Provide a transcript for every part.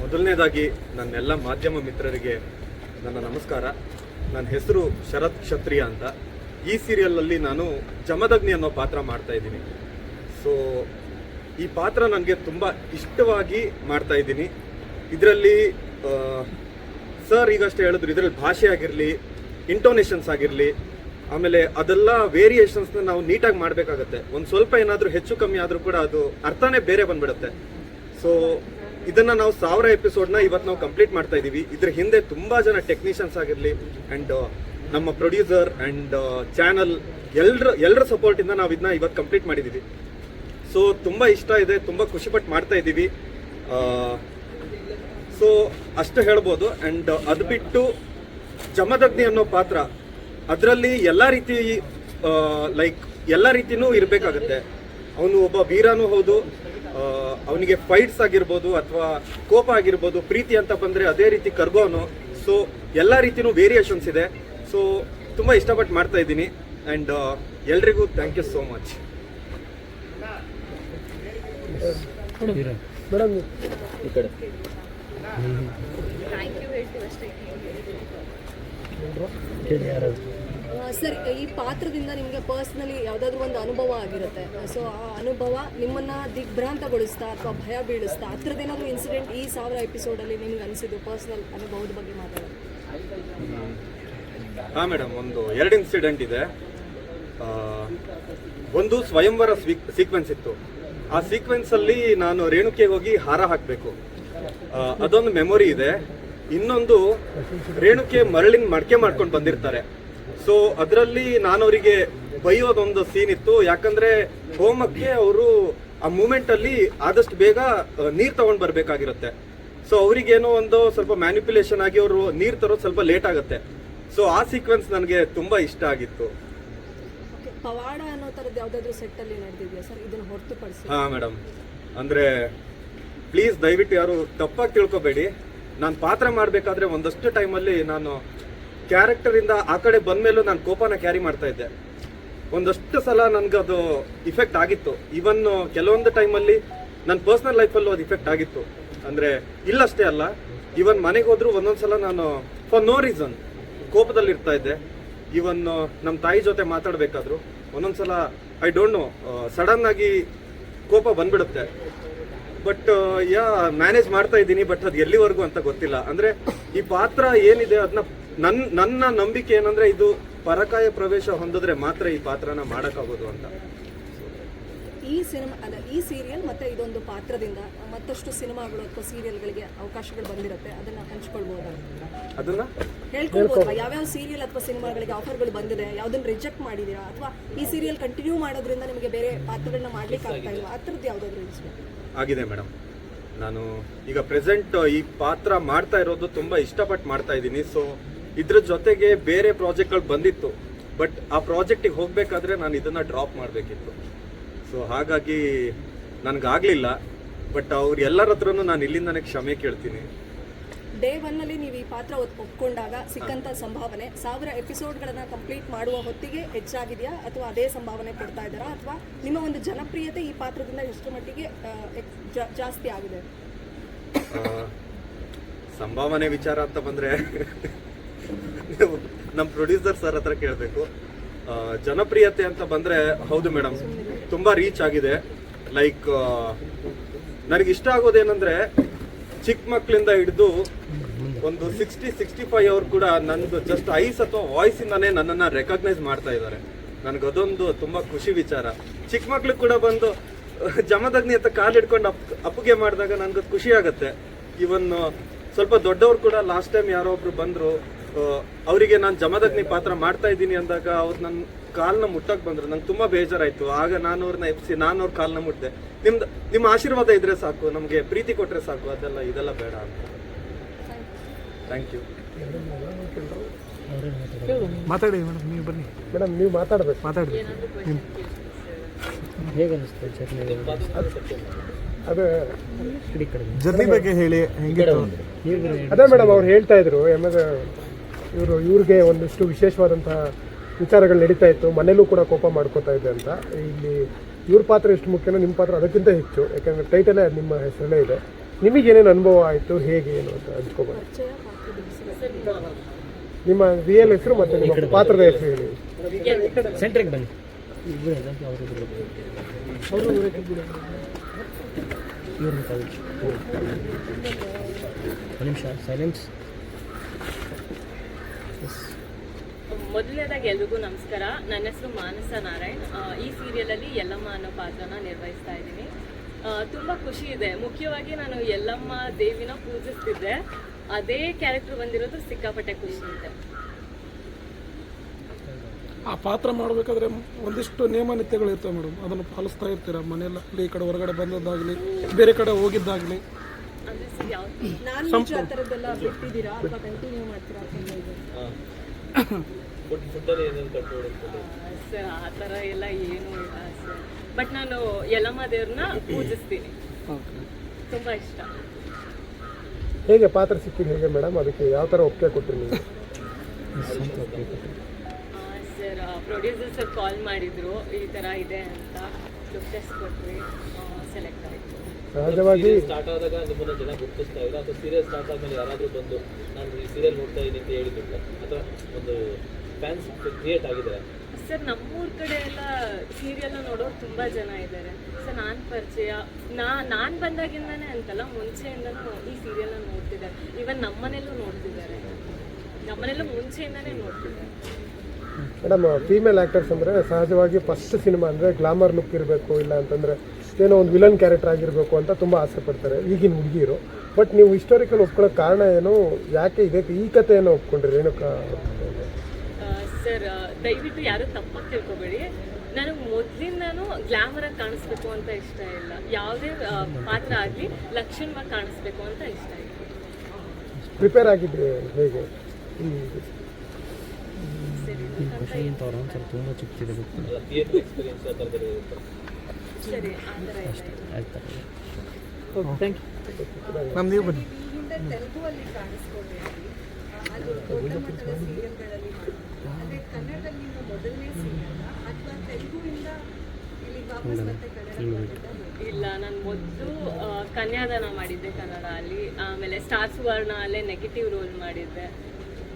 ಮೊದಲನೇದಾಗಿ ನನ್ನೆಲ್ಲ ಮಾಧ್ಯಮ ಮಿತ್ರರಿಗೆ ನನ್ನ ನಮಸ್ಕಾರ. ನನ್ನ ಹೆಸರು ಶರತ್ ಕ್ಷತ್ರಿಯ ಅಂತ. ಈ ಸೀರಿಯಲಲ್ಲಿ ನಾನು ಜಮದಗ್ನಿ ಅನ್ನೋ ಪಾತ್ರ ಮಾಡ್ತಾ ಇದ್ದೀನಿ. ಸೊ ಈ ಪಾತ್ರ ನನಗೆ ತುಂಬ ಇಷ್ಟವಾಗಿ ಮಾಡ್ತಾ ಇದ್ದೀನಿ. ಇದರಲ್ಲಿ ಸರ್ ಈಗಷ್ಟೇ ಹೇಳಿದ್ರು, ಇದರಲ್ಲಿ ಭಾಷೆ ಆಗಿರಲಿ ಇಂಟೋನೇಷನ್ಸ್ ಆಗಿರಲಿ ಆಮೇಲೆ ಅದೆಲ್ಲ ವೇರಿಯೇಷನ್ಸ್ನ ನಾವು ನೀಟಾಗಿ ಮಾಡಬೇಕಾಗತ್ತೆ. ಒಂದು ಸ್ವಲ್ಪ ಏನಾದರೂ ಹೆಚ್ಚು ಕಮ್ಮಿ ಆದರೂ ಕೂಡ ಅದು ಅರ್ಥನೇ ಬೇರೆ ಬಂದ್ಬಿಡುತ್ತೆ. ಸೊ ಇದನ್ನು ನಾವು ಸಾವಿರ ಎಪಿಸೋಡ್ನ ಇವತ್ತು ನಾವು ಕಂಪ್ಲೀಟ್ ಮಾಡ್ತಾ ಇದ್ದೀವಿ ಇದ್ರ ಹಿಂದೆ ತುಂಬ ಜನ ಟೆಕ್ನಿಷಿಯನ್ಸ್ ಆಗಿರಲಿ ಆ್ಯಂಡ್ ನಮ್ಮ ಪ್ರೊಡ್ಯೂಸರ್ ಆ್ಯಂಡ್ ಚಾನಲ್ ಎಲ್ಲರ ಎಲ್ಲರ ಸಪೋರ್ಟಿಂದ ನಾವು ಇದನ್ನ ಇವತ್ತು ಕಂಪ್ಲೀಟ್ ಮಾಡಿದ್ದೀವಿ ಸೊ ತುಂಬ ಇಷ್ಟ ಇದೆ, ತುಂಬ ಖುಷಿಪಟ್ಟು ಮಾಡ್ತಾ ಇದ್ದೀವಿ ಸೊ ಅಷ್ಟು ಹೇಳ್ಬೋದು. ಆ್ಯಂಡ್ ಅದು ಬಿಟ್ಟು ಜಮದಗ್ನಿ ಅನ್ನೋ ಪಾತ್ರ ಅದರಲ್ಲಿ ಎಲ್ಲ ರೀತಿ ಲೈಕ್ ಎಲ್ಲ ರೀತಿನೂ ಇರಬೇಕಾಗತ್ತೆ. ಅವನು ಒಬ್ಬ ವೀರನೂ ಹೌದು ಅವನಿಗೆ ಫೈಟ್ಸ್ ಆಗಿರ್ಬೋದು ಅಥವಾ ಕೋಪ ಆಗಿರ್ಬೋದು ಪ್ರೀತಿ ಅಂತ ಬಂದರೆ ಅದೇ ರೀತಿ ಕರ್ಗೋನು. ಸೊ ಎಲ್ಲ ರೀತಿನೂ ವೇರಿಯೇಷನ್ಸ್ ಇದೆ. ಸೊ ತುಂಬ ಇಷ್ಟಪಟ್ಟು ಮಾಡ್ತಾ ಇದ್ದೀನಿ. ಆ್ಯಂಡ್ ಎಲ್ರಿಗೂ thank you so much madam ಈ ಕಡೆ. ಥ್ಯಾಂಕ್ ಹೇಳಿ ಯಾರು ಸರ್ ಈ ಪಾತ್ರದಿಂದ ನಿಮಗೆ ಪರ್ಸ್ನಲಿ ಯಾವುದಾದ್ರೂ ಒಂದು ಅನುಭವ ಆಗಿರುತ್ತೆ. ಸೊ ಆ ಅನುಭವ ನಿಮ್ಮನ್ನ ದಿಗ್ಭ್ರಾಂತಗೊಳಿಸ್ತಾ ಅಥವಾ ಭಯ ಬೀಳಿಸ್ತಾ ಹತ್ರದೇನಾದ್ರೂ ಇನ್ಸಿಡೆಂಟ್ ಈ ಸಾವಿರ ಎಪಿಸೋಡಲ್ಲಿ ನಿಮ್ಗೆ ಅನಿಸಿದ್ದು ಪರ್ಸ್ನಲ್ ಅನುಭವದ ಬಗ್ಗೆ ಮಾತಾಡೋದು ಹಾ ಮೇಡಮ್ ಒಂದು ಎರಡು ಇನ್ಸಿಡೆಂಟ್ ಇದೆ. ಒಂದು ಸ್ವಯಂವರ ಸೀಕ್ವೆನ್ಸ್ ಇತ್ತು. ಆ ಸೀಕ್ವೆನ್ಸ್ ಅಲ್ಲಿ ನಾನು ರೇಣುಕೆಗೆ ಹೋಗಿ ಹಾರ ಹಾಕಬೇಕು. ಅದೊಂದು ಮೆಮೊರಿ ಇದೆ. ಇನ್ನೊಂದು ರೇಣುಕೆ ಮರಳಿನ ಮಡಕೆ ಮಾಡ್ಕೊಂಡು ಬಂದಿರ್ತಾರೆ. ಸೊ ಅದರಲ್ಲಿ ನಾನು ಅವರಿಗೆ ಬೈಯೋದೊಂದು ಸೀನ್ ಇತ್ತು. ಯಾಕಂದ್ರೆ ಹೋಮಕ್ಕೆ ಅವರು ಆ ಮೂಮೆಂಟ್ ಅಲ್ಲಿ ಆದಷ್ಟು ಬೇಗ ನೀರ್ ತಗೊಂಡ್ ಬರ್ಬೇಕಾಗಿರುತ್ತೆ. ಸೊ ಅವರಿಗೇನೋ ಒಂದು ಸ್ವಲ್ಪ ಮ್ಯಾನಿಪ್ಯುಲೇಷನ್ ಆಗಿ ಅವರು ನೀರ್ ತರೋದು ಸ್ವಲ್ಪ ಲೇಟ್ ಆಗುತ್ತೆ. ಸೊ ಆ ಸೀಕ್ವೆನ್ಸ್ ನನಗೆ ತುಂಬಾ ಇಷ್ಟ ಆಗಿತ್ತು. ಪವಾಡ ಅನ್ನೋ ತರದ್ ಯಾವ್ದಾದ್ರು ಸೆಟ್ ಅಲ್ಲಿ ನಡೆದಿದೆಯಾ ಸರ್? ಇದನ್ನ ಹೊರತುಪಡಿಸಿ. ಹಾ ಮೇಡಮ್ ಅಂದ್ರೆ ಪ್ಲೀಸ್ ದಯವಿಟ್ಟು ಯಾರು ತಪ್ಪಾಗಿ ತಿಳ್ಕೊಬೇಡಿ. ನಾನು ಪಾತ್ರ ಮಾಡಬೇಕಾದ್ರೆ ಒಂದಷ್ಟು ಟೈಮಲ್ಲಿ ನಾನು ಕ್ಯಾರೆಕ್ಟರಿಂದ ಆ ಕಡೆ ಬಂದಮೇಲೂ ನಾನು ಕೋಪನ ಕ್ಯಾರಿ ಮಾಡ್ತಾ ಇದ್ದೆ. ಒಂದಷ್ಟು ಸಲ ನನಗದು ಇಫೆಕ್ಟ್ ಆಗಿತ್ತು. ಇವನ್ ಕೆಲವೊಂದು ಟೈಮಲ್ಲಿ ನನ್ನ ಪರ್ಸನಲ್ ಲೈಫಲ್ಲೂ ಅದು ಇಫೆಕ್ಟ್ ಆಗಿತ್ತು. ಅಂದ್ರೆ ಇಲ್ಲಷ್ಟೇ ಅಲ್ಲ ಇವನ್ ಮನೆಗೆ ಹೋದರೂ ಒಂದೊಂದು ಸಲ ನಾನು ಫಾರ್ ನೋ ರೀಸನ್ ಕೋಪದಲ್ಲಿ ಇರ್ತಾ ಇದ್ದೆ. ಇವನ್ ನಮ್ಮ ತಾಯಿ ಜೊತೆ ಮಾತಾಡಬೇಕಾದ್ರು, ಒಂದೊಂದು ಸಲ ಐ ಡೋಂಟ್ ನೋ ಸಡನ್ ಆಗಿ ಕೋಪ ಬಂದ್ಬಿಡುತ್ತೆ. ಬಟ್ ಯಾ ಮ್ಯಾನೇಜ್ ಮಾಡ್ತಾ ಇದ್ದೀನಿ ಬಟ್ ಅದು ಎಲ್ಲಿವರೆಗೂ ಅಂತ ಗೊತ್ತಿಲ್ಲ. ಅಂದ್ರೆ, ಈ ಪಾತ್ರ ಏನಿದೆ ಅದನ್ನ ನನ್ನ ನನ್ನ ನಂಬಿಕೆ ಏನಂದ್ರೆ, ಇದು ಪರಕಾಯ ಪ್ರವೇಶ ಹೊಂದಿದ್ರೆ ಮಾತ್ರ ಈ ಪಾತ್ರನ ಮಾಡಕ್ಕಾಗೋದು ಅಂತ. ಈ ಸಿನಿಮಾ ಅಲ್ಲ ಈ ಸೀರಿಯಲ್ ಮತ್ತೆ ಇದೊಂದು ಪಾತ್ರದಿಂದ ಮತ್ತಷ್ಟು ಸಿನಿಮಾಗಳು ಅಥವಾ ಸೀರಿಯಲ್ಗಳಿಗೆ ಅವಕಾಶಗಳು ಬಂದಿರುತ್ತೆ ಅದನ್ನ ಹಂಚ್ಕೊಳ್ಬೋದಾ ಅದನ್ನ? ಹೇಳ್ಕೊಳ್ಬೋದಾ? ಯಾವ್ಯಾವ ಸೀರಿಯಲ್ ಅಥವಾ ಸಿನಿಮಾಗಳಿಗೆ ಆಫರ್ಗಳು ಬಂದಿದೆ ಯಾವುದನ್ನು ರಿಜೆಕ್ಟ್ ಮಾಡಿದೀರಾ? ಅಥವಾ ಈ ಸೀರಿಯಲ್ ಕಂಟಿನ್ಯೂ ಮಾಡೋದ್ರಿಂದ ನಿಮಗೆ ಬೇರೆ ಪಾತ್ರಗಳನ್ನ ಮಾಡ್ಲಿಕ್ಕೆ ಆಗ್ತಾ ಇಲ್ಲ ಆ ಥರದ್ದು ಯಾವ್ದಾದ್ರು ಆಗಿದೆ ಮೇಡಮ್ ನಾನು ಈಗ ಪ್ರೆಸೆಂಟ್ ಈ ಪಾತ್ರ ಮಾಡ್ತಾ ಇರೋದು ತುಂಬಾ ಇಷ್ಟಪಟ್ಟು ಮಾಡ್ತಾ ಇದ್ದೀನಿ. ಸೊ ಇದ್ರ ಜೊತೆಗೆ ಬೇರೆ ಪ್ರಾಜೆಕ್ಟ್ಗಳು ಬಂದಿತ್ತು. ಬಟ್ ಆ ಪ್ರಾಜೆಕ್ಟಿಗೆ ಹೋಗಬೇಕಾದ್ರೆ ನಾನು ಇದನ್ನು ಡ್ರಾಪ್ ಮಾಡಬೇಕಿತ್ತು. ಸೊ ಹಾಗಾಗಿ ನನಗಾಗಲಿಲ್ಲ ಬಟ್ ಅವ್ರು ಎಲ್ಲರ ಹತ್ರನೂ ನಾನು ಇಲ್ಲಿಂದನೇ ಕ್ಷಮೆ ಕೇಳ್ತೀನಿ. ಡೇ ಒನ್ನಲ್ಲಿ ನೀವು ಈ ಪಾತ್ರ ಒಪ್ಕೊಂಡಾಗ ಸಿಕ್ಕಂತ ಸಂಭಾವನೆ. ಸಾವಿರ ಎಪಿಸೋಡ್ಗಳನ್ನ ಕಂಪ್ಲೀಟ್ ಮಾಡುವ ಹೊತ್ತಿಗೆ ಹೆಚ್ಚಾಗಿದೆಯಾ? ಅಥವಾ ಅದೇ ಸಂಭಾವನೆ ಕೊಡ್ತಾ ಇದ್ದಾರಾ? ಅಥವಾ ನಿಮ್ಮ ಒಂದು ಜನಪ್ರಿಯತೆ ಈ ಪಾತ್ರದಿಂದ ಎಷ್ಟು ಮಟ್ಟಿಗೆ ಜಾಸ್ತಿ ಆಗಿದೆ? ಸಂಭಾವನೆ ವಿಚಾರ ಅಂತ ಬಂದ್ರೆ ನಮ್ಮ ಪ್ರೊಡ್ಯೂಸರ್ ಸರ್ ಹತ್ರ ಕೇಳಬೇಕು. ಜನಪ್ರಿಯತೆ ಅಂತ ಬಂದ್ರೆ ಹೌದು ಮೇಡಮ್. ತುಂಬಾ ರೀಚ್ ಆಗಿದೆ. ಲೈಕ್ ನನಗೆ ಇಷ್ಟ ಆಗೋದೇನಂದ್ರೆ ಚಿಕ್ಕ ಮಕ್ಕಳಿಂದ ಹಿಡಿದು ಒಂದು ಸಿಕ್ಸ್ಟಿ ಸಿಕ್ಸ್ಟಿ ಫೈವ್ ಅವ್ರು ಕೂಡ ನಂದು ಜಸ್ಟ್ ಐಸ್ ಅಥವಾ ವಾಯ್ಸ್ ಇಂದಾನೇ ನನ್ನನ್ನ ರೆಕಗ್ನೈಸ್ ಮಾಡ್ತಾ ಇದ್ದಾರೆ ನನಗದೊಂದು ತುಂಬಾ ಖುಷಿ ವಿಚಾರ. ಚಿಕ್ಕ ಮಕ್ಳು ಕೂಡ ಬಂದು ಜಮದಗ್ನಿ ಅಂತ ಕಾಲು ಹಿಡ್ಕೊಂಡು ಅಪ್, ಅಪ್ಪುಗೆ ಮಾಡಿದಾಗ ನನ್ಗೆ ಖುಷಿ ಆಗುತ್ತೆ. ಇವನ್ ಸ್ವಲ್ಪ ದೊಡ್ಡವ್ರು ಕೂಡ ಲಾಸ್ಟ್ ಟೈಮ್ ಯಾರೋ ಒಬ್ರು ಬಂದ್ರು ಅವರಿಗೆ ನಾನು ಜಮದಗ್ನಿ ಪಾತ್ರ ಮಾಡ್ತಾ ಇದ್ದೀನಿ ಅಂದಾಗ ಅವ್ರು ನನ್ನ ಕಾಲ್ನ ಮುಟ್ಟಕ್ ಬಂದ್ರು. ನಂಗೆ ತುಂಬಾ ಬೇಜಾರಾಯ್ತು. ಆಗ ನಾನು ಅವ್ರನ್ನ ಎಪ್ಸಿ ನಾನು ಅವ್ರ ಕಾಲ್ನ ಮುಟ್ಟಿದೆ ನಿಮ್ದು ನಿಮ್ಮ ಆಶೀರ್ವಾದ ಇದ್ರೆ ಸಾಕು. ನಮಗೆ ಪ್ರೀತಿ ಕೊಟ್ಟರೆ ಸಾಕು. ಅದೆಲ್ಲ ಇದೆಲ್ಲ ಬೇಡ ಅಂತ. ಥ್ಯಾಂಕ್ ಯು ಮಾತಾಡಿ ಮೇಡಮ್ ನೀವು ಬನ್ನಿ. ಮೇಡಮ್ ನೀವು ಮಾತಾಡಬೇಕು. ಮಾತಾಡಿ ನಿಮ್ ಹೇಗೆ ಅನಿಸ್ತು ಜರ್ನಿ? ಅದು ಜರ್ನಿ ಬಗ್ಗೆ ಹೇಳಿ ಹೆಂಗೆ ಅದೇ ಮೇಡಮ್ ಅವ್ರು ಹೇಳ್ತಾ ಇದ್ರು. ಇವರು ಇವ್ರಿಗೆ ಒಂದಿಷ್ಟು ವಿಶೇಷವಾದಂತಹ ವಿಚಾರಗಳು ನಡೀತಾ ಇತ್ತು. ಮನೇಲೂ ಕೂಡ ಕೋಪ ಮಾಡ್ಕೋತಾ ಇದೆ ಅಂತ. ಇಲ್ಲಿ ಇವ್ರ ಪಾತ್ರ ಎಷ್ಟು ಮುಖ್ಯನೋ ನಿಮ್ಮ ಪಾತ್ರ ಅದಕ್ಕಿಂತ ಹೆಚ್ಚು. ಯಾಕಂದರೆ ಟೈಟಲೇ ನಿಮ್ಮ ಹೆಸರಲ್ಲೇ ಇದೆ. ನಿಮಗೇನೇನು ಅನುಭವ ಆಯಿತು? ಹೇಗೆ ಏನು ಅಂತ ಹಂಚ್ಕೋಬೋದು. ನಿಮ್ಮ ರಿಯಲ್ ಹೆಸರು ಮತ್ತು ನಿಮ್ಮ ಪಾತ್ರದ ಹೆಸರು ಹೇಳಿ. ಸೆಂಟ್ರಿಗೆ ಬನ್ನಿ. ನಿಮಿಷ ಸೈಲೆನ್ಸ್ ಮೊದಲನೇದಾಗಿ ಎಲ್ರಿಗೂ ನಮಸ್ಕಾರ. ನನ್ನ ಹೆಸರು ಮಾನಸ ನಾರಾಯಣ್. ಈ ಸೀರಿಯಲಲ್ಲಿ ಯಲ್ಲಮ್ಮ ಅನ್ನೋ ಪಾತ್ರನ ನಿರ್ವಹಿಸ್ತಾ ಇದ್ದೀನಿ. ತುಂಬ ಖುಷಿ ಇದೆ. ಮುಖ್ಯವಾಗಿ ನಾನು ಯಲ್ಲಮ್ಮ ದೇವಿನ ಪೂಜಿಸ್ತಿದ್ದೆ. ಅದೇ ಕ್ಯಾರೆಕ್ಟರ್ ಬಂದಿರೋದು ಸಿಕ್ಕಾಪಟ್ಟೆ ಖುಷಿ ಇದೆ. ಆ ಪಾತ್ರ ಮಾಡಬೇಕಾದ್ರೆ ಒಂದಿಷ್ಟು ನಿಯಮ ನಿತ್ಯಗಳು ಇರ್ತವೆ ಮೇಡಮ್. ಅದನ್ನು ಪಾಲಿಸ್ತಾ ಇರ್ತೀರಾ? ಮನೆಯಲ್ಲಿ ಈ ಕಡೆ ಹೊರಗಡೆ ಬಂದದ್ದಾಗಲಿ ಬೇರೆ ಕಡೆ ಹೋಗಿದ್ದಾಗಲಿ. ನಾನು ಆ ಥರದ್ದೆಲ್ಲ ಬಿಟ್ಟಿದ್ದೀರಾ? ಅಥವಾ ಕಂಟಿನ್ಯೂ ಮಾಡ್ತೀರಾ? ಅಂತ ಇದೆ ಸರ್ ಆ ಥರ ಎಲ್ಲ ಏನೂ ಇಲ್ಲ ಸರ್. ಬಟ್ ನಾನು ಯಲಮ್ಮ ದೇವ್ರನ್ನ ಪೂಜಿಸ್ತೀನಿ. ತುಂಬ ಇಷ್ಟ. ಹೇಗೆ ಪಾತ್ರ ಸಿಕ್ಕಿದ್ದು ಹೇಗೆ ಮೇಡಮ್? ಅದಕ್ಕೆ ಯಾವ ಥರ ಒಪ್ಪಿಗೆ ಕೊಟ್ಟರು ನೀವು? ಸರ್ ಪ್ರೊಡ್ಯೂಸರ್ ಸರ್ ಕಾಲ್ ಮಾಡಿದ್ರು ಈ ಥರ ಇದೆ ಅಂತ. ಟೆಸ್ಟ್ ಕೊಟ್ವಿ. ಸೆಲೆಕ್ಟ್ ಆಯಿತು. ಸಹಜವಾಗಿ ಸ್ಟಾರ್ಟ್ ಆದಾಗ ನಿಮ್ಮನ್ನ ಜನ ಗುರುತಿಸ್ತಾ ಇಲ್ಲ. ಅಥವಾ ಸೀರಿಯಲ್ ಸ್ಟಾರ್ಟ್ ಆದಮೇಲೆ ಯಾರಾದರೂ ಬಂದು ನಾನು ಈ ಸೀರಿಯಲ್ ನೋಡ್ತಾ ಇದ್ದೀನಿ ಅಂತ ಹೇಳಿದ್ರು. ಅಥವಾ ಒಂದು ಫ್ಯಾನ್ಸ್ ಕ್ರಿಯೇಟ್ ಆಗಿದ್ದಾರೆ ಸರ್ ನಮ್ಮೂರ ಕಡೆ ಎಲ್ಲ ಸೀರಿಯಲ್ ನೋಡೋರು ತುಂಬ ಜನ ಇದ್ದಾರೆ. ಸರ್ ನಾನು ಪರಿಚಯ ನಾ ನಾನು ಬಂದಾಗಿಂದಾನೆ ಅಂತಲ್ಲ ಮುಂಚೆಯಿಂದನೂ ಈ ಸೀರಿಯಲ್ನ ನೋಡ್ತಿದ್ದಾರೆ. ಇವನ್ ನಮ್ಮನೆಲ್ಲೂ ನೋಡ್ತಿದ್ದಾರೆ. ನಮ್ಮನೆಲ್ಲೂ ಮುಂಚೆಯಿಂದಾನೇ ನೋಡ್ತಿದ್ದಾರೆ. ಮೇಡಮ್ ಫೀಮೇಲ್ ಆ್ಯಕ್ಟರ್ಸ್ ಅಂದರೆ ಸಹಜವಾಗಿ ಫಸ್ಟ್ ಸಿನಿಮಾ ಅಂದರೆ ಗ್ಲಾಮರ್ ಲುಕ್ ಇರಬೇಕು ಇಲ್ಲ ಅಂತಂದರೆ ಏನೋ ಒಂದು ವಿಲನ್ ಕ್ಯಾರೆಕ್ಟರ್ ಆಗಿರಬೇಕು ಅಂತ ತುಂಬ ಆಸೆ ಪಡ್ತಾರೆ ಈಗಿನ ಹುಡುಗಿರು. ಬಟ್ ನೀವು ಹಿಸ್ಟೋರಿಕಲ್ ಒಪ್ಕೊಳ್ಳೋ ಕಾರಣ ಏನು? ಯಾಕೆ ಇದೆ ಈ ಕಥೆಯನ್ನು ಒಪ್ಕೊಂಡ್ರಿ? ರೇಣುಕಾ ಸರ್ ದಯವಿಟ್ಟು ಯಾರು ತಪ್ಪಾಗಿ ತಿಳ್ಕೊಬೇಡಿ. ನನಗೆ ಮೊದಲಿಂದನೂ ಗ್ಲಾಮರಾಗಿ ಕಾಣಿಸ್ಬೇಕು ಅಂತ ಇಷ್ಟ ಇಲ್ಲ. ಯಾವುದೇ ಪಾತ್ರ ಆಗಲಿ ಲಕ್ಷಣವಾಗಿ ಕಾಣಿಸ್ಬೇಕು ಅಂತ ಇಷ್ಟ ಇಲ್ಲ. ಪ್ರಿಪೇರ್ ಆಗಿದ್ರೆ ಹೇಗೆ? ಸರಿ ಮ್ಯಾಮ್ ನೀವು ಬನ್ನಿ. ಸೀರಿಯಲ್ಗಳಲ್ಲಿ ಅದೇ ಕನ್ನಡದಲ್ಲಿ ನಿಮ್ಮ ಮೊದಲನೇ ಸೀರಿಯಲ್ ಅಥವಾ ತೆಲುಗುವಿಂದ ಇಲ್ಲಿ ನಾನು ಮೊದಲು ಕನ್ಯಾದಾನ ಮಾಡಿದ್ದೆ ಕನ್ನಡ ಅಲ್ಲಿ. ಆಮೇಲೆ ಸ್ಟಾರ್ ಸುವರ್ಣ ಅಲ್ಲೇ ನೆಗೆಟಿವ್ ರೋಲ್ ಮಾಡಿದ್ದೆ.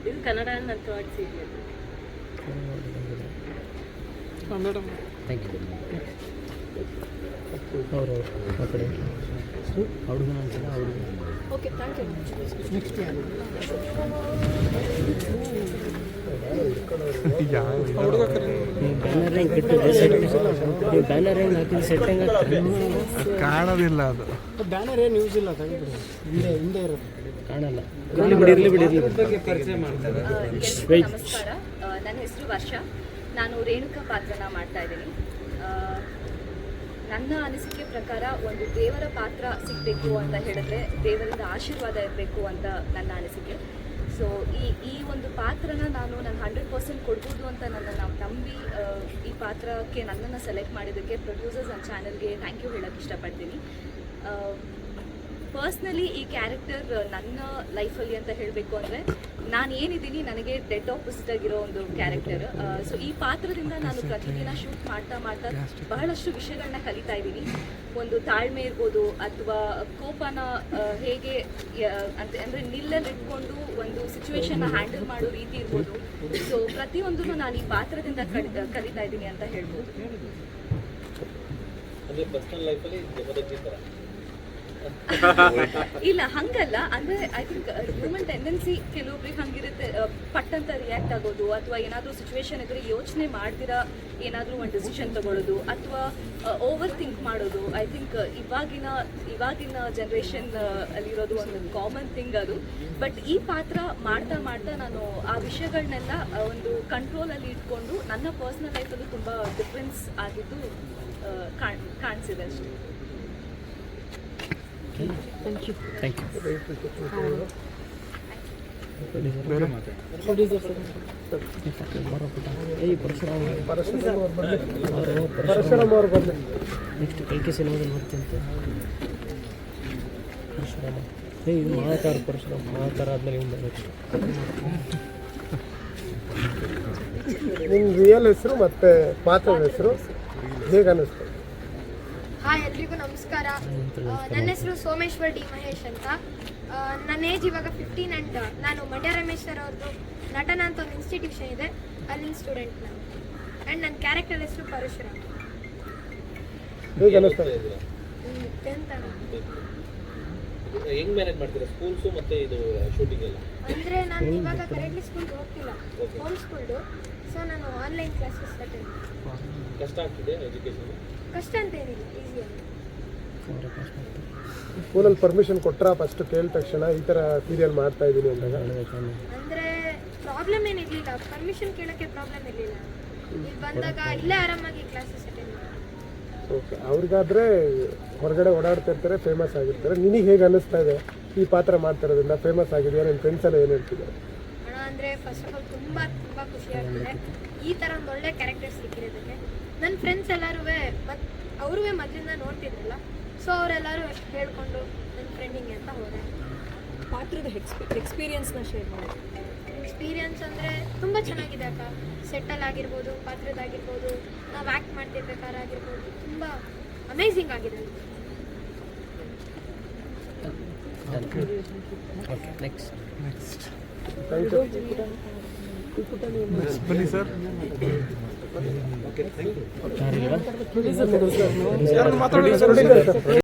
ಇದು ಕನ್ನಡ ನನ್ನ third serial madam thank you ಅವರು okay thank you next banner ಹೆಂಗೆ ಬ್ಯಾನರ್ ಹೆಂಗೆ ಕಾಣೋದಿಲ್ಲ ಅದು ಬ್ಯಾನರ್ ಏನು ಯೂಸ್ ಇಲ್ಲ ಹಿಂದೆ ಹಿಂದೆ ಕಾಣಲ್ಲ ಇರಲಿ ಬಿಡಿ ಇರಲಿ ಬಿಡಿ ನನ್ನ ಹೆಸರು ವರ್ಷ. ನಾನು ರೇಣುಕಾ ಪಾತ್ರನ ಮಾಡ್ತಾ ಇದ್ದೀನಿ. ನನ್ನ ಅನಿಸಿಕೆ ಪ್ರಕಾರ ಒಂದು ದೇವರ ಪಾತ್ರ ಸಿಗಬೇಕು ಅಂತ ಹೇಳಿದ್ರೆ ದೇವರಿಂದ ಆಶೀರ್ವಾದ ಇರಬೇಕು ಅಂತ ನನ್ನ ಅನಿಸಿಕೆ. ಸೊ ಈ ಈ ಒಂದು ಪಾತ್ರನ ನಾನು ನಾನು ಹಂಡ್ರೆಡ್ ಪರ್ಸೆಂಟ್ ಕೊಡ್ಬೋದು ಅಂತ ನನ್ನನ್ನು ನಂಬಿ ಈ ಪಾತ್ರಕ್ಕೆ ನನ್ನನ್ನು ಸೆಲೆಕ್ಟ್ ಮಾಡಿದ್ದಕ್ಕೆ ಪ್ರೊಡ್ಯೂಸರ್ಸ್ ಆ್ಯಂಡ್ ಚಾನಲ್ಗೆ ಥ್ಯಾಂಕ್ ಯು ಹೇಳೋಕ್ಕೆ ಇಷ್ಟಪಡ್ತೀನಿ. ಪರ್ಸ್ನಲಿ ಈ ಕ್ಯಾರೆಕ್ಟರ್ ನನ್ನ ಲೈಫಲ್ಲಿ ಅಂತ ಹೇಳಬೇಕು ಅಂದರೆ ನಾನು ಏನಿದ್ದೀನಿ ನನಗೆ ಡೆಡ್ ಆಪೋಸಿಟ್ ಆಗಿರೋ ಒಂದು ಕ್ಯಾರೆಕ್ಟರ್ ಸೊ ಈ ಪಾತ್ರದಿಂದ ನಾನು ಪ್ರತಿದಿನ ಶೂಟ್ ಮಾಡ್ತಾ ಮಾಡ್ತಾ ಬಹಳಷ್ಟು ವಿಷಯಗಳನ್ನ ಕಲಿತಾ ಇದ್ದೀನಿ. ಒಂದು ತಾಳ್ಮೆ ಇರ್ಬೋದು ಅಥವಾ ಕೋಪನ ಹೇಗೆ ಅಂತ ಅಂದರೆ ನಿಲ್ಲಲ್ಲಿ ಇಟ್ಕೊಂಡು ಒಂದು ಸಿಚುವೇಶನ್ನ ಹ್ಯಾಂಡಲ್ ಮಾಡೋ ರೀತಿ ಇರ್ಬೋದು. ಸೊ ಪ್ರತಿಯೊಂದನ್ನು ನಾನು ಈ ಪಾತ್ರದಿಂದ ಕಲಿ ಕಲಿತಾ ಇದ್ದೀನಿ ಅಂತ ಹೇಳ್ಬೋದು ಅಂದರೆ ಪರ್ಸನಲ್ ಲೈಫಲ್ಲಿ ಜಮದಗ್ನಿ ಥರ ಇಲ್ಲ ಹಂಗಲ್ಲ. ಅಂದ್ರೆ ಐ ಥಿಂಕ್ ಹ್ಯೂಮನ್ ಟೆಂಡೆನ್ಸಿ ಕೆಲವೊಬ್ರಿಗೆ ಹಂಗಿರುತ್ತೆ. ಆ, ಪಟ್ಟಂತ ರಿಯಾಕ್ಟ್ ಆಗೋದು ಅಥವಾ ಏನಾದರೂ ಸಿಚುವೇಶನ್ ಇದ್ರೆ ಯೋಚನೆ ಮಾಡ್ದಿರಾ ಏನಾದರೂ ಒಂದು ಡಿಸಿಷನ್ ತಗೊಳ್ಳೋದು ಅಥವಾ ಓವರ್ ಥಿಂಕ್ ಮಾಡೋದು. ಐ ಥಿಂಕ್ ಇವಾಗಿನ ಇವಾಗಿನ ಜನ್ರೇಷನ್ ಅಲ್ಲಿರೋದು ಒಂದು ಕಾಮನ್ ಥಿಂಗ್ ಅದು. ಬಟ್ ಈ ಪಾತ್ರ ಮಾಡ್ತಾ ಮಾಡ್ತಾ ನಾನು ಆ ವಿಷಯಗಳನ್ನೆಲ್ಲ ಒಂದು ಕಂಟ್ರೋಲಲ್ಲಿ ಇಟ್ಕೊಂಡು ನನ್ನ ಪರ್ಸ್ನಲ್ ಲೈಫಲ್ಲೂ ತುಂಬ ಡಿಫ್ರೆನ್ಸ್ ಆಗಿದ್ದು ಕಾಣ್ ಕಾಣಿಸಿದೆ ಅಷ್ಟೇ. ಥ್ಯಾಂಕ್ ಯು ಬರೋ ಯು ಪರಶುರಾಮ ಅವ್ರು ಬಂದು ಅವರು ಪರಶುರಾಮ್ ಅವ್ರು ಬಂದು ನೆಕ್ಸ್ಟ್ ಕೈ ಕೆ ಸಿನಿಮಾದಲ್ಲಿ ನೋಡ್ತಿಂತೆ ಪರಶುರಾಮ. ಏ ಇದು ಮಹಾಕಾರ ಪರಶುರಾಮ. ಮಹಾಕಾರ ಆದ್ಮೇಲೆ ಇವ್ನು ನೆಕ್ಸ್ಟ್ ನಿಮ್ಮ ರಿಯಲ್ ಹೆಸರು ಮತ್ತು ಪಾತ್ರದ ಹೆಸರು? ಹೇಗೆ ಅನ್ನಿಸ್ತು ಎಲ್ರಿಗೂ ನಮಸ್ಕಾರ. ನನ್ನ ಹೆಸರು ಸೋಮೇಶ್ವರ್ ಡಿ ಮಹೇಶ್ ಅಂತ. ನನ್ನ ಏಜ್ ಇವಾಗ ಫಿಫ್ಟೀನ್ ಅಂಡ್ ನಾನು ಮಂಡ್ಯ ರಮೇಶ್ ಸರ್ ಅವ್ರದ್ದು ನಟನ ಅಂತ ಒಂದು ಇನ್ಸ್ಟಿಟ್ಯೂಷನ್ ಇದೆ. ಅಲ್ಲಿನ ಸ್ಟೂಡೆಂಟ್ ನಾನು. ಆ್ಯಂಡ್ ನನ್ನ ಕ್ಯಾರೆಕ್ಟರ್ ಹೆಸರು ಪರಶುರಾಮ್. ಅಂದ್ರೆ ಅನ್ನಿಸ್ತಾ ಇದೆ ಟೆಂತ್ ಹೆಂಗ್ ಮ್ಯಾನೇಜ್ ಮಾಡ್ತೀರಾ? ಸ್ಕೂಲ್ಸು ಮತ್ತೆ ಇದು ಶೂಟಿಂಗ್ ಎಲ್ಲ? ಅಂದರೆ ನಾನು ಇವಾಗ ಕರೆಂಟ್ಲಿ ಸ್ಕೂಲ್ಗೆ ಹೋಗ್ತಿಲ್ಲ. ಹೋಮ್ ಸ್ಕೂಲ್ಡು ಸೊ ನಾನು ಆನ್ಲೈನ್ ಕ್ಲಾಸಸ್ ಅಟೆಂಡ್ ಕಷ್ಟ ಆಗ್ತಿದೆ ಎಜುಕೇಶನ್ ಕಷ್ಟ ಅಂತ ಏನಿಲ್ಲ ಈಸಿಯಾಗಿ ಸ್ಕೂಲಲ್ಲಿ ಪರ್ಮಿಷನ್ ಕೊಟ್ಟರೆ ಫಸ್ಟ್ ಕೇಳಿದ ತಕ್ಷಣ ಈ ಥರ ಸೀರಿಯಲ್ ಮಾಡ್ತಾ ಇದ್ದೀನಿ ಅಂದಾಗ ಅಂದರೆ ಪ್ರಾಬ್ಲಮ್ ಏನಿರಲಿಲ್ಲ ಪರ್ಮಿಷನ್ ಕೇಳೋಕ್ಕೆ ಪ್ರಾಬ್ಲಮ್ ಇರಲಿಲ್ಲ. ಇಲ್ಲಿ ಬಂದಾಗ ಇಲ್ಲೇ ಆರಾಮಾಗಿ ಕ್ಲಾಸಸ್ ಅಟೆಂಡ್ ಓಕೆ ಅವ್ರಿಗಾದ್ರೆ ಹೊರಗಡೆ ಓಡಾಡ್ತಾ ಇರ್ತಾರೆ ಫೇಮಸ್ ಆಗಿರ್ತಾರೆ. ನಿನಗೆ ಹೇಗೆ ಅನ್ನಿಸ್ತಾ ಇದೆ? ಈ ಪಾತ್ರ ಮಾಡ್ತಾ ಇರೋದ್ರಿಂದ ಫೇಮಸ್ ಆಗಿದೆಯಾ? ನಿಮ್ಮ ಫ್ರೆಂಡ್ಸ್ ಎಲ್ಲ ಏನು ಹೇಳ್ತಿದ್ದಾರೆ? ಅಂದರೆ ಫಸ್ಟ್ ಆಫ್ ಆಲ್ ತುಂಬ ತುಂಬ ಖುಷಿ ಆಗ್ತಿದೆ ಈ ಥರ ಒಂದು ಒಳ್ಳೆ ಕ್ಯಾರೆಕ್ಟರ್ ಸಿಕ್ಕಿರೋದಕ್ಕೆ. ನನ್ನ ಫ್ರೆಂಡ್ಸ್ ಎಲ್ಲರೂ ಮತ್ತು ಅವರೂ ಮೊದಲಿಂದ ನೋಡ್ತಿದ್ರಲ್ಲ ಸೊ ಅವರೆಲ್ಲರೂ ಹೇಳ್ಕೊಂಡು ನನ್ನ ಫ್ರೆಂಡಿಗೆ ಅಂತ ಹೋದೆ. ಪಾತ್ರದ ಎಕ್ಸ್ಪೀರಿಯನ್ಸ್ನ ಶೇರ್ ಮಾಡಿ. ಎಕ್ಸ್ಪೀರಿಯನ್ಸ್ ಅಂದರೆ ತುಂಬ ಚೆನ್ನಾಗಿದೆ ಅಕ್ಕ. ಸೆಟ್ಟಲ್ ಆಗಿರ್ಬೋದು ಪಾತ್ರದಾಗಿರ್ಬೋದು ನಾವು ಆ್ಯಕ್ಟ್ ಮಾಡ್ತಿರ್ಬೇಕಾರಾಗಿರ್ಬೋದು ತುಂಬ ಅಮೇಝಿಂಗ್ ಆಗಿದೆ ಓಕೆ ನೆಕ್ಸ್ಟ್ Next. ಯು ಬನ್ನಿ ಸರ್ ಮಾತಾಡಿ